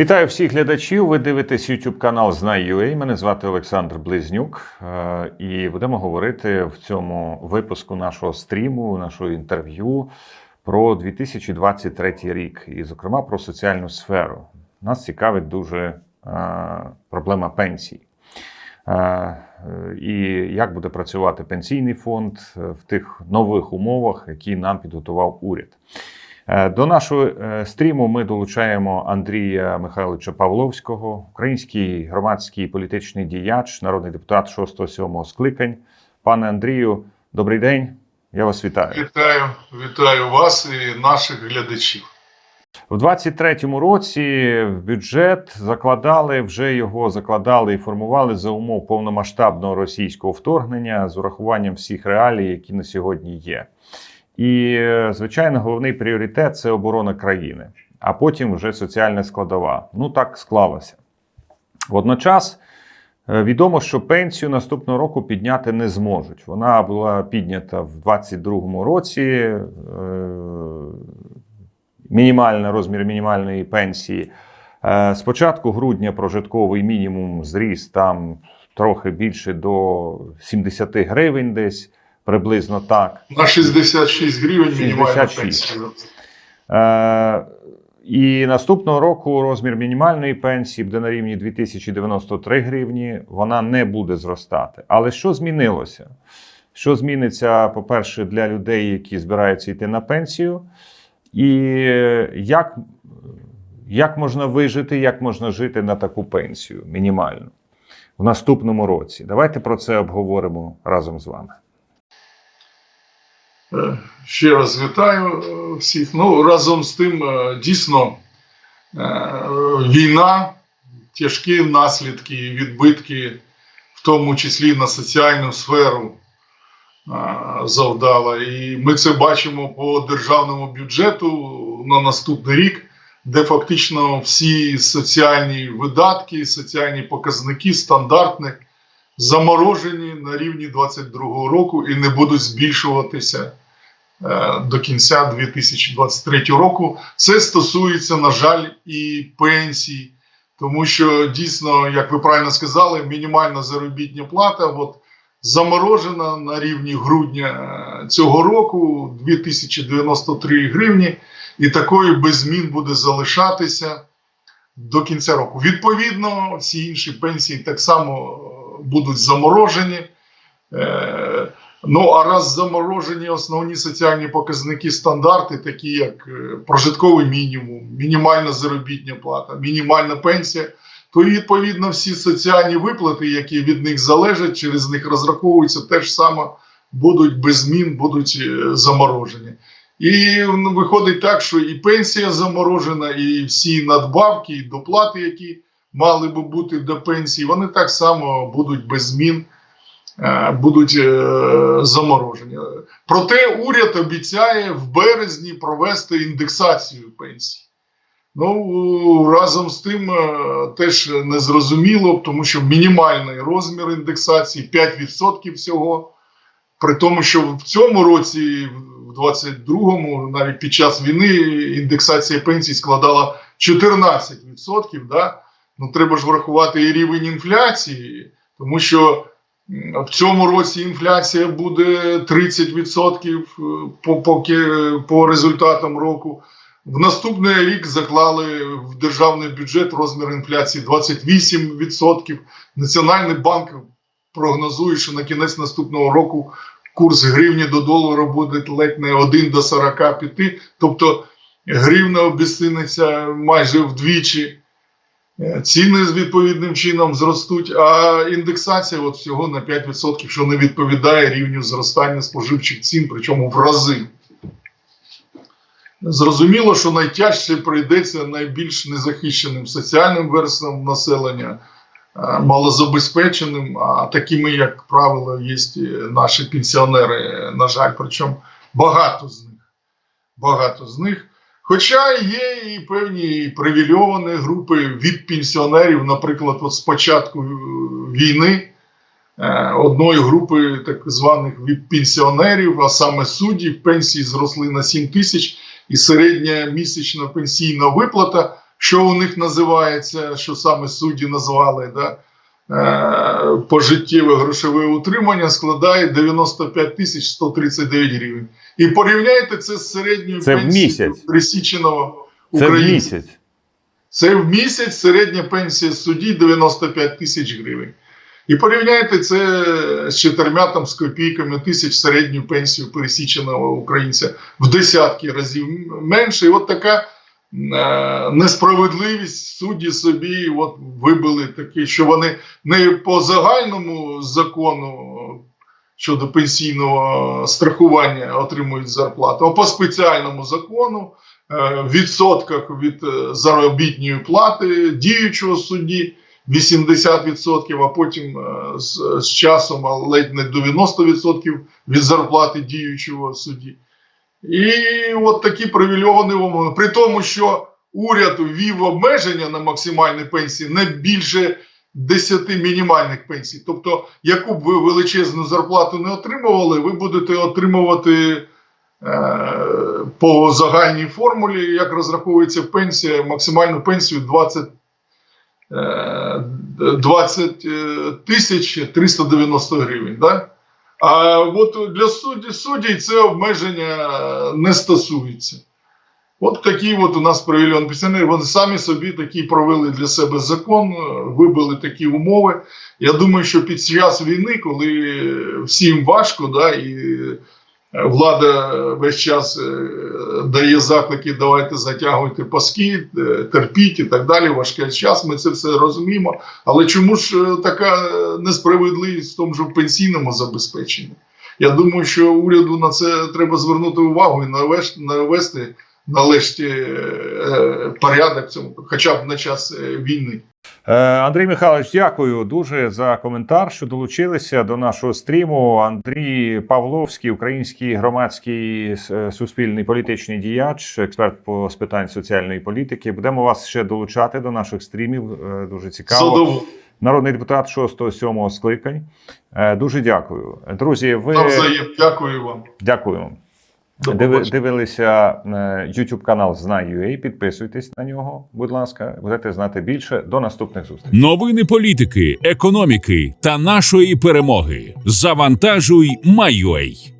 Вітаю всіх глядачів. Ви дивитесь YouTube канал Знай.ua. Мене звати Олександр Близнюк, Е, і будемо говорити в цьому випуску нашого стріму, нашого інтерв'ю про 2023 рік, і, зокрема, про соціальну сферу. Нас цікавить дуже е, проблема пенсій. Е, І як буде працювати пенсійний фонд в тих нових умовах, які нам підготував уряд. Е, До нашого е, стріму ми долучаємо Андрія Михайловича Павловського, український громадський політичний діяч, народний депутат 6-7 скликань. Пане Андрію, добрий день. Я вас вітаю. Вітаю, вітаю вас і наших глядачів. У 23-му році в бюджет закладали, вже його закладали і формували за умов повномасштабного російського вторгнення з урахуванням всіх реалій, які на сьогодні є. І, звичайно, головний пріоритет це оборона країни, а потім вже соціальна складова. Ну так склалося. Водночас е, відомо, що пенсію наступного року підняти не зможуть. Вона була піднята в 2022 році. е, Мінімальний розмір мінімальної пенсії. Е, З початку грудня прожитковий мінімум зріс там трохи більше до 70 гривень, десь приблизно так. На 66 гривень мінімальна пенсія. Е, і наступного року розмір мінімальної пенсії буде на рівні 2093 гривні. Вона не буде зростати. Але що змінилося? Що зміниться, по-перше, для людей, які збираються йти на пенсію, і як, як можна вижити, як можна жити на таку пенсію мінімальну в наступному році? Давайте про це обговоримо разом з вами. Е, Ще раз вітаю е, всіх. Ну, разом з тим, е, дійсно, війна, тяжкі наслідки, відбитки, в тому числі на соціальну сферу, завдала. І ми це бачимо по державному бюджету на наступний рік, де фактично всі соціальні видатки, соціальні показники стандартні заморожені на рівні 2022 року і не будуть збільшуватися е, до кінця 2023 року. Це стосується, на жаль, і пенсій, тому що дійсно, як ви правильно сказали, мінімальна заробітня плата от, заморожена на рівні грудня е, цього року 2093 гривні, і такою без змін буде залишатися до кінця року. Відповідно, всі інші пенсії так само будуть заморожені. Е, Ну, а раз заморожені основні соціальні показники, стандарти, такі як е, прожитковий мінімум, мінімальна заробітня плата, мінімальна пенсія, то відповідно всі соціальні виплати, які від них залежать, через них розраховуються, теж саме будуть без змін, будуть е, заморожені. І ну, виходить так, що і пенсія заморожена, і всі надбавки, і доплати, які мали би бути до пенсії, вони так само будуть без змін, е, будуть е, заморожені. Проте уряд обіцяє в березні провести індексацію пенсій. Ну, разом з тим е, теж незрозуміло, тому що мінімальний розмір індексації 5% всього. При тому, що в цьому році, в 22-му, навіть під час війни, індексація пенсій складала 14%. Да? Ну, треба ж врахувати і рівень інфляції, тому що в цьому році інфляція буде 30% по, по, по результатам року. В наступний рік заклали в державний бюджет розмір інфляції 28%. Національний банк прогнозує, що на кінець наступного року курс гривні до долара буде ледь не 1 до 45, тобто гривна обіціниться майже вдвічі. Е, Ціни з відповідним чином зростуть, а індексація от всього на 5%, що не відповідає рівню зростання споживчих цін, причому в рази. Зрозуміло, що найтяжче прийдеться найбільш незахищеним соціальним верствам населення, е, малозабезпеченим, а такими, як правило, є наші пенсіонери, на жаль, причому багато з них. Багато з них. Хоча є і певні привільовані групи від пенсіонерів, наприклад, от з е, війни е, одної групи так званих від пенсіонерів, а саме суддів, пенсії зросли на 7 тисяч, і середня місячна пенсійна виплата що у них називається, що саме судді назвали, да, пожиттєве грошове утримання складає 95 тисяч 139 гривень. І порівняйте це з середньою Це пенсією Це в українця. місяць. Це в місяць середня пенсія судді 95 тисяч гривень. І порівняйте це з чотирма там, з копійками тисяч середню пенсію пересіченого українця в десятки разів менше. І от така е, несправедливість судді собі от вибили такі, що вони не по загальному закону щодо пенсійного страхування отримують зарплату, а по спеціальному закону е, в відсотках від е, заробітної плати діючого судді 80%, а потім е, з, з часом ледь не 90% від зарплати діючого судді. І от такі привільовані умови. При тому, що уряд ввів обмеження на максимальні пенсії не більше 10 мінімальних пенсій. Тобто, яку б ви величезну зарплату не отримували, ви будете отримувати е, по загальній формулі, як розраховується пенсія, максимальну пенсію 20, е, 20 е, тисяч 390 гривень. Да? А от для судді, суддів це обмеження не стосується. От такі от у нас привільон пенсіонери, вони самі собі такі провели для себе закон, вибили такі умови. Я думаю, що під час війни, коли всім важко, да, і влада весь час е, дає заклики, давайте затягуйте паски, е, терпіть і так далі. Важкий час, ми це все розуміємо. Але чому ж е, така несправедливість в тому ж пенсійному забезпеченні? Я думаю, що уряду на це треба звернути увагу і навести належні е, порядок цьому, хоча б на час е, війни. Е, Андрій Михайлович, дякую дуже за коментар, що долучилися до нашого стріму. Андрій Павловський, український громадський суспільний політичний діяч, експерт по з питань соціальної політики. Будемо вас ще долучати до наших стрімів. Дуже цікаво. Задоволення. Народний депутат 6-7 скликань. Дуже дякую. Друзі, ви Дякую вам. дякуємо. До Диви, дивилися е, YouTube канал Знай.ua, Підписуйтесь на нього, будь ласка, будете знати більше. До наступних зустрічей. Новини політики, економіки та нашої перемоги. Завантажуй, Майой.